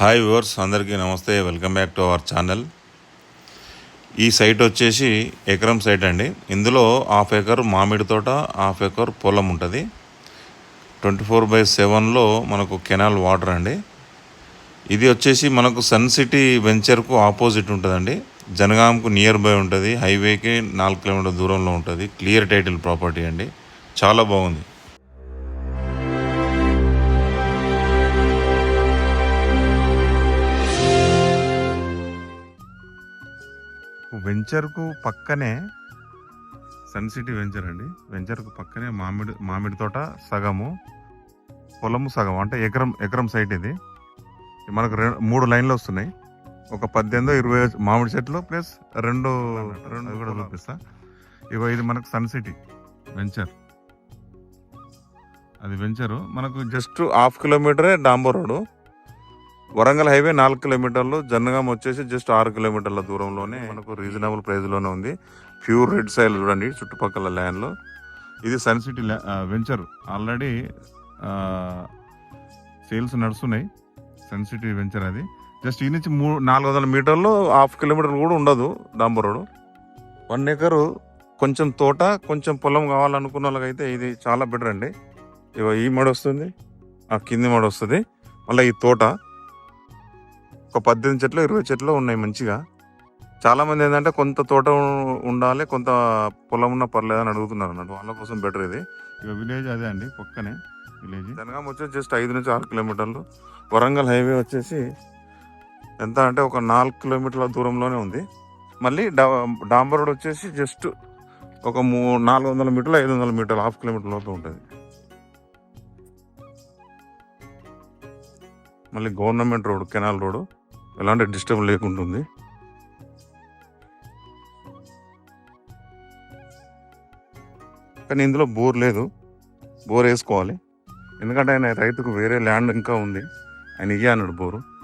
Hi viewers అందరికీ నమస్తే. Welcome back to our channel. ఈ సైట్ వచ్చేసి ఎకరం సైట్ అండి. ఇందులో హాఫ్ ఎకర్ మామిడి తోట హాఫ్ ఎకర్ పొలం ఉంటుంది. ట్వంటీ ఫోర్ బై సెవెన్లో మనకు కెనాల్ వాటర్ అండి. ఇది వచ్చేసి మనకు సన్ సిటీ వెంచర్కు ఆపోజిట్ ఉంటుందండి. జనగాంకు నియర్ బై ఉంటుంది. హైవేకి నాలుగు కిలోమీటర్ దూరంలో ఉంటుంది. క్లియర్ టైటిల్ ప్రాపర్టీ అండి. చాలా బాగుంది. వెంచర్కు పక్కనే సన్ సిటీ వెంచర్ అండి. వెంచర్కు పక్కనే మామిడి మామిడి తోట సగము పొలము సగం అంటే ఎకరం ఎకరం సైట్ ఇది. మనకు రె- మూడు లైన్లు వస్తున్నాయి. ఒక పద్దెనిమిది ఇరవై మామిడి చెట్లు ప్లస్ రెండు రెండు కూడా చూపిస్తా. ఇగో ఇది మనకు సన్ సిటీ వెంచర్. అది వెంచరు. మనకు జస్ట్ హాఫ్ కిలోమీటరే డాంబర్ రోడ్ వరంగల్ హైవే నాలుగు కిలోమీటర్లు జనగాం వచ్చేసి జస్ట్ ఆరు కిలోమీటర్ల దూరంలోనే మనకు రీజనబుల్ ప్రైస్లోనే ఉంది. ప్యూర్ రెడ్ సైల్ చూడండి చుట్టుపక్కల ల్యాండ్లో ఇది sun city venture already sales నడుస్తున్నాయి. సన్ సిటీ వెంచర్ అది. జస్ట్ ఈ నుంచి మూడు నాలుగు వందల మీటర్లు హాఫ్ కిలోమీటర్ కూడా ఉండదు డాంబర్ రోడ్ వన్ ఎకరు కొంచెం తోట కొంచెం పొలం కావాలనుకున్న వాళ్ళకైతే ఇది చాలా బెటర్ అండి. ఇగో ఈ మడి వస్తుంది ఆ కింది మడి వస్తుంది మళ్ళీ ఈ తోట. ఒక పద్దెనిమిది చెట్లు ఇరవై చెట్లు ఉన్నాయి మంచిగా. చాలా మంది ఏంటంటే కొంత తోట ఉండాలి కొంత పొలం ఉన్న పర్లేదు అని అడుగుతున్నారు అన్నట్టు వాళ్ళ కోసం బెటర్ ఇది. ఇక విలేజ్ అదే అండి పక్కనే విలేజ్ జనగాం వచ్చేసి జస్ట్ ఐదు నుంచి ఆరు కిలోమీటర్లు. వరంగల్ హైవే వచ్చేసి ఎంత అంటే ఒక నాలుగు కిలోమీటర్ల దూరంలోనే ఉంది. మళ్ళీ డా డాంబర్ రోడ్ వచ్చేసి జస్ట్ ఒక మూ నాలుగు వందల మీటర్లు ఐదు వందల మీటర్లు హాఫ్ కిలోమీటర్ లోపు ఉంటుంది. మళ్ళీ గవర్నమెంట్ రోడ్ కెనాల్ రోడ్ ఎలాంటి డిస్టర్బ్ లేకుంటుంది. కానీ ఇందులో బోర్ లేదు. బోర్ వేసుకోవాలి. ఎందుకంటే ఆయన రైతుకు వేరే ల్యాండ్ ఇంకా ఉంది. ఆయన ఇయ్య అన్నాడు బోరు.